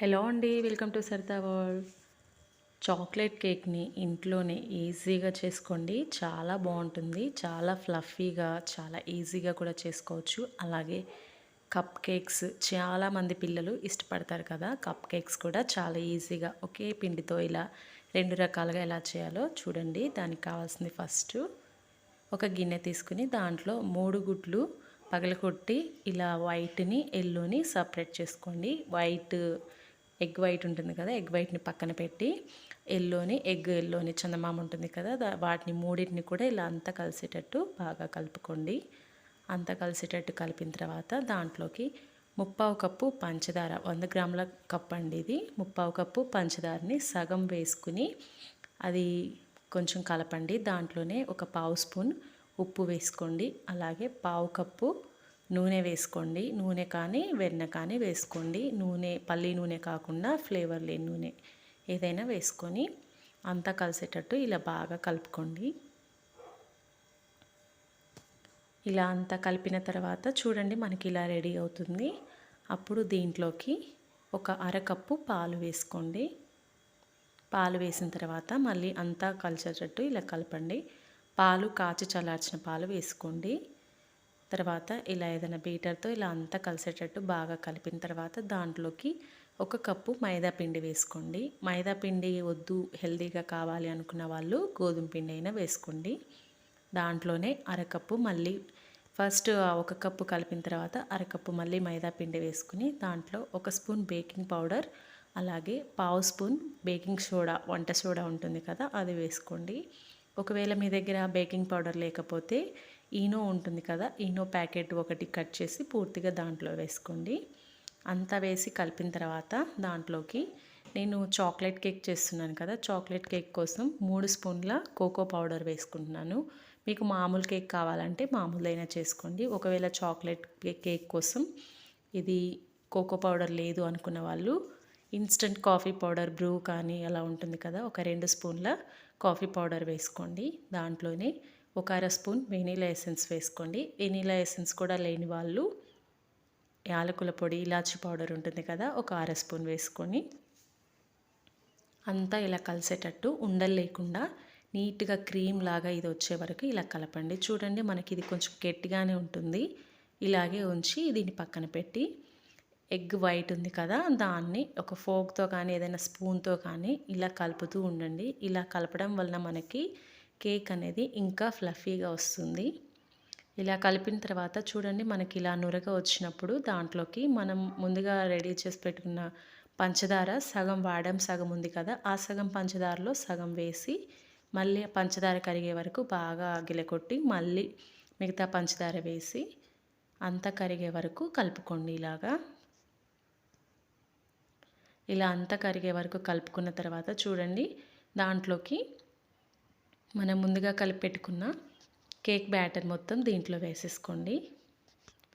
Hello అండి welcome to Saritha world. Chocolate కేక్ని ఇంట్లోనే ఈజీగా చేసుకోండి. చాలా బాగుంటుంది చాలా ఫ్లఫీగా చాలా ఈజీగా కూడా చేసుకోవచ్చు. అలాగే కప్ కేక్స్ చాలామంది పిల్లలు ఇష్టపడతారు కదా కప్ కేక్స్ కూడా చాలా ఈజీగా ఒకే పిండితో ఇలా రెండు రకాలుగా ఎలా చేయాలో చూడండి. దానికి కావాల్సింది ఫస్ట్ ఒక గిన్నె తీసుకుని దాంట్లో మూడు గుడ్లు పగలగొట్టి ఇలా వైట్ని ఎల్లోని సపరేట్ చేసుకోండి. వైట్ ఎగ్ వైట్ ఉంటుంది కదా ఎగ్ వైట్ని పక్కన పెట్టి ఎల్లోని ఎగ్ ఎల్లోని చందమామ ఉంటుంది కదా వాటిని మూడింటిని కూడా ఇలా అంతా కలిసేటట్టు బాగా కలుపుకోండి. అంతా కలిసేటట్టు కలిపిన తర్వాత దాంట్లోకి ముప్పావు కప్పు పంచదార వంద గ్రాముల కప్ అండి ఇది. ముప్పావు కప్పు పంచదారని సగం వేసుకుని అది కొంచెం కలపండి. దాంట్లోనే ఒక పావు స్పూన్ ఉప్పు వేసుకోండి. అలాగే పావు కప్పు నూనె వేసుకోండి. నూనె కానీ వెన్న కానీ వేసుకోండి. నూనె పల్లి నూనె కాకుండా ఫ్లేవర్ లేని నూనె ఏదైనా వేసుకొని అంతా కలిసేటట్టు ఇలా బాగా కలుపుకోండి. ఇలా అంతా కలిపిన తర్వాత చూడండి మనకి ఇలా రెడీ అవుతుంది. అప్పుడు దీంట్లోకి ఒక అరకప్పు పాలు వేసుకోండి. పాలు వేసిన తర్వాత మళ్ళీ అంతా కలిసేటట్టు ఇలా కలపండి. పాలు కాచి చల్లార్చిన పాలు వేసుకోండి. తర్వాత ఇలా ఏదైనా బీటర్తో ఇలా అంతా కలిసేటట్టు బాగా కలిపిన తర్వాత దాంట్లోకి ఒక కప్పు మైదా పిండి వేసుకోండి. మైదా పిండి వద్దు హెల్దీగా కావాలి అనుకున్న వాళ్ళు గోధుమ పిండి అయినా వేసుకోండి. దాంట్లోనే అరకప్పు మళ్ళీ ఫస్ట్ ఒక కప్పు కలిపిన తర్వాత అరకప్పు మళ్ళీ మైదా పిండి వేసుకుని దాంట్లో ఒక స్పూన్ బేకింగ్ పౌడర్ అలాగే పావు స్పూన్ బేకింగ్ సోడా వంట సోడా ఉంటుంది కదా అది వేసుకోండి. ఒకవేళ మీ దగ్గర బేకింగ్ పౌడర్ లేకపోతే ఈనో ఉంటుంది కదా ఈనో ప్యాకెట్ ఒకటి కట్ చేసి పూర్తిగా దాంట్లో వేసుకోండి. అంతా వేసి కలిపిన తర్వాత దాంట్లోకి నేను చాక్లెట్ కేక్ చేస్తున్నాను కదా చాక్లెట్ కేక్ కోసం మూడు స్పూన్ల కోకో పౌడర్ వేసుకుంటున్నాను. మీకు మామూలు కేక్ కావాలంటే మామూలైనా చేసుకోండి. ఒకవేళ చాక్లెట్ కేక్ కోసం ఇది కోకో పౌడర్ లేదు అనుకున్న వాళ్ళు ఇన్స్టంట్ కాఫీ పౌడర్ బ్రూ కానీ అలా ఉంటుంది కదా ఒక రెండు స్పూన్ల కాఫీ పౌడర్ వేసుకోండి. దాంట్లోనే ఒక అర స్పూన్ వెనీలా ఎసెన్స్ వేసుకోండి. వెనీలా ఎసెన్స్ కూడా లేని వాళ్ళు యాలకుల పొడి ఇలాచి పౌడర్ ఉంటుంది కదా ఒక అర స్పూన్ వేసుకొని అంతా ఇలా కలిసేటట్టు ఉండలు లేకుండా నీట్గా క్రీమ్ లాగా ఇది వచ్చే వరకు ఇలా కలపండి. చూడండి మనకి ఇది కొంచెం గట్టిగానే ఉంటుంది. ఇలాగే ఉంచి దీన్ని పక్కన పెట్టి ఎగ్ వైట్ ఉంది కదా దాన్ని ఒక ఫోక్తో కానీ ఏదైనా స్పూన్తో కానీ ఇలా కలుపుతూ ఉండండి. ఇలా కలపడం వలన మనకి కేక్ అనేది ఇంకా ఫ్లఫీగా వస్తుంది. ఇలా కలిపిన తర్వాత చూడండి మనకి ఇలా నురగ వచ్చినప్పుడు దాంట్లోకి మనం ముందుగా రెడీ చేసి పెట్టుకున్న పంచదార సగం వాడడం సగం ఉంది కదా ఆ సగం పంచదారలో సగం వేసి మళ్ళీ పంచదార కరిగే వరకు బాగా గిలకొట్టి మళ్ళీ మిగతా పంచదార వేసి అంతా కరిగే వరకు కలుపుకోండి ఇలాగా. ఇలా అంతా కరిగే వరకు కలుపుకున్న తర్వాత చూడండి దాంట్లోకి మనం ముందుగా కలిపెట్టుకున్న కేక్ బ్యాటర్ మొత్తం దీంట్లో వేసేసుకోండి.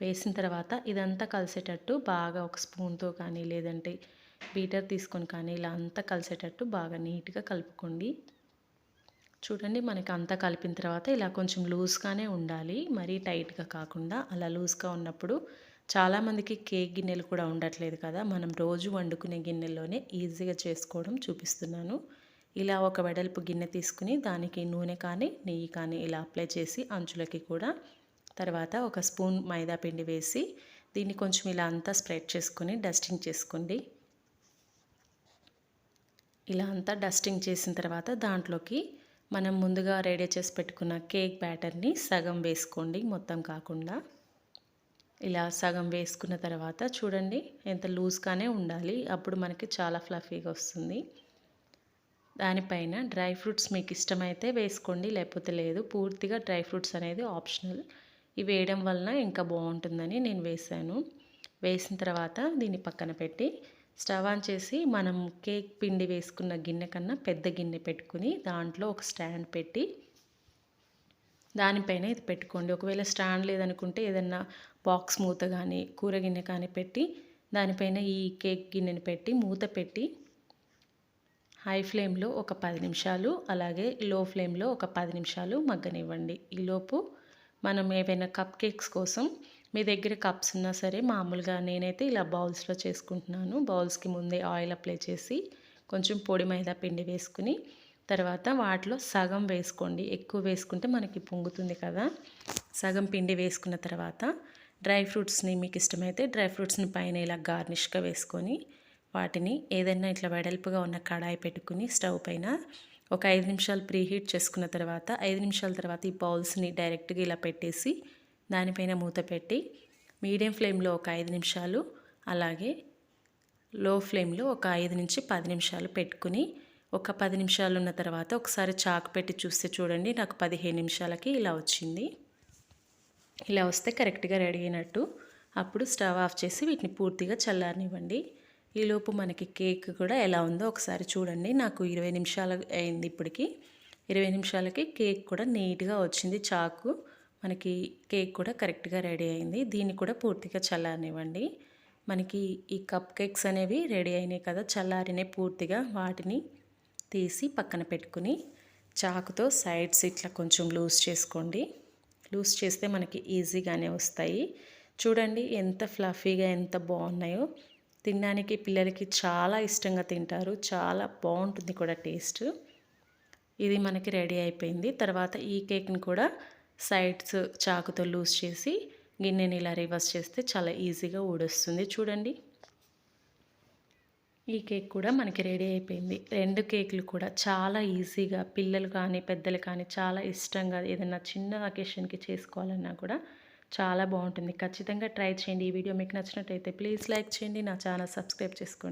వేసిన తర్వాత ఇదంతా కలిసేటట్టు బాగా ఒక స్పూన్తో కానీ లేదంటే బీటర్ తీసుకొని కానీ ఇలా అంతా కలిసేటట్టు బాగా నీట్గా కలుపుకోండి. చూడండి మనకి అంతా కలిపిన తర్వాత ఇలా కొంచెం లూజ్గానే ఉండాలి. మరీ టైట్గా కాకుండా అలా లూజ్గా ఉన్నప్పుడు చాలామందికి కేక్ గిన్నెలు కూడా ఉండట్లేదు కదా. మనం రోజు వండుకునే గిన్నెల్లోనే ఈజీగా చేసుకోవడం చూపిస్తున్నాను. ఇలా ఒక వెడల్పు గిన్నె తీసుకుని దానికి నూనె కానీ నెయ్యి కానీ ఇలా అప్లై చేసి అంచులకి కూడా. తర్వాత ఒక స్పూన్ మైదా పిండి వేసి దీన్ని కొంచెం ఇలా అంతా స్ప్రెడ్ చేసుకొని డస్టింగ్ చేసుకోండి. ఇలా అంతా డస్టింగ్ చేసిన తర్వాత దాంట్లోకి మనం ముందుగా రెడీ చేసి పెట్టుకున్న కేక్ బ్యాటర్ని సగం వేసుకోండి మొత్తం కాకుండా. ఇలా సగం వేసుకున్న తర్వాత చూడండి ఎంత లూజ్గానే ఉండాలి. అప్పుడు మనకి చాలా ఫ్లఫీగా వస్తుంది. దానిపైన డ్రై ఫ్రూట్స్ మీకు ఇష్టమైతే వేసుకోండి లేకపోతే లేదు. పూర్తిగా డ్రై ఫ్రూట్స్ అనేది ఆప్షనల్. ఇవి వేయడం వలన ఇంకా బాగుంటుందని నేను వేసాను వేసిన తర్వాత దీన్ని పక్కన పెట్టి స్టవ్ ఆన్ చేసి మనం కేక్ పిండి వేసుకున్న గిన్నె కన్నా పెద్ద గిన్నె పెట్టుకుని దాంట్లో ఒక స్టాండ్ పెట్టి దానిపైన ఇది పెట్టుకోండి. ఒకవేళ స్టాండ్ లేదనుకుంటే ఏదన్నా బాక్స్ మూత కానీ కూర గిన్నె కానీ పెట్టి దానిపైన ఈ కేక్ గిన్నెని పెట్టి మూత పెట్టి హై ఫ్లేమ్లో ఒక పది నిమిషాలు అలాగే లో ఫ్లేమ్లో ఒక పది నిమిషాలు మగ్గనివ్వండి. ఈలోపు మనం ఏవైనా కప్ కేక్స్ కోసం మీ దగ్గర కప్స్ ఉన్నా సరే మామూలుగా నేనైతే ఇలా బౌల్స్లో చేసుకుంటున్నాను. బౌల్స్కి ముందే ఆయిల్ అప్లై చేసి కొంచెం పొడి మైదా పిండి వేసుకుని తర్వాత వాటిలో సగం వేసుకోండి. ఎక్కువ వేసుకుంటే మనకి పొంగుతుంది కదా. సగం పిండి వేసుకున్న తర్వాత డ్రై ఫ్రూట్స్ని మీకు ఇష్టమైతే డ్రై ఫ్రూట్స్ని పైన ఇలా గార్నిష్గా వేసుకొని వాటిని ఏదైనా ఇట్లా వెడల్పుగా ఉన్న కడాయి పెట్టుకుని స్టవ్ పైన ఒక ఐదు నిమిషాలు ప్రీ హీట్ చేసుకున్న తర్వాత ఐదు నిమిషాల తర్వాత ఈ బౌల్స్ని డైరెక్ట్గా ఇలా పెట్టేసి దానిపైన మూత పెట్టి మీడియం ఫ్లేమ్లో ఒక ఐదు నిమిషాలు అలాగే లో ఫ్లేమ్లో ఒక ఐదు నుంచి పది నిమిషాలు పెట్టుకుని ఒక పది నిమిషాలు ఉన్న తర్వాత ఒకసారి చాకు పెట్టి చూస్తే చూడండి నాకు పదిహేను నిమిషాలకి ఇలా వచ్చింది. ఇలా వస్తే కరెక్ట్గా రెడీ అయినట్టు. అప్పుడు స్టవ్ ఆఫ్ చేసి వీటిని పూర్తిగా చల్లారనివ్వండి. ఈలోపు మనకి కేక్ కూడా ఎలా ఉందో ఒకసారి చూడండి. నాకు ఇరవై నిమిషాలు అయింది ఇప్పటికి. ఇరవై నిమిషాలకి కేక్ కూడా నీట్గా వచ్చింది. చాకు మనకి కేక్ కూడా కరెక్ట్గా రెడీ అయింది. దీన్ని కూడా పూర్తిగా చల్లారనివ్వండి. మనకి ఈ కప్ కేక్స్ అనేవి రెడీ అయినాయి కదా చల్లారినే పూర్తిగా వాటిని తీసి పక్కన పెట్టుకుని చాకుతో సైడ్స్ ఇట్లా కొంచెం లూజ్ చేసుకోండి. లూజ్ చేస్తే మనకి ఈజీగానే వస్తాయి. చూడండి ఎంత ఫ్లఫీగా ఎంత బాగున్నాయో. తినడానికి పిల్లలకి చాలా ఇష్టంగా తింటారు. చాలా బాగుంటుంది కూడా టేస్ట్. ఇది మనకి రెడీ అయిపోయింది. తర్వాత ఈ కేక్ని కూడా సైడ్స్ చాకుతో లూజ్ చేసి గిన్నెని ఇలా రివర్స్ చేస్తే చాలా ఈజీగా ఊడొస్తుంది. చూడండి. ఈ కేక్ కూడా మనకి రెడీ అయిపోయింది. రెండు కేకులు కూడా చాలా ఈజీగా పిల్లలు కానీ పెద్దలు కానీ చాలా ఇష్టంగా ఏదైనా చిన్న అకేషన్కి చేసుకోవాలన్నా కూడా చాలా బాగుంటుంది. ఖచ్చితంగా ట్రై చేయండి ఈ వీడియో మీకు నచ్చినట్టయితే ప్లీజ్ లైక్ చేయండి నా ఛానల్ సబ్స్క్రైబ్ చేసుకోండి.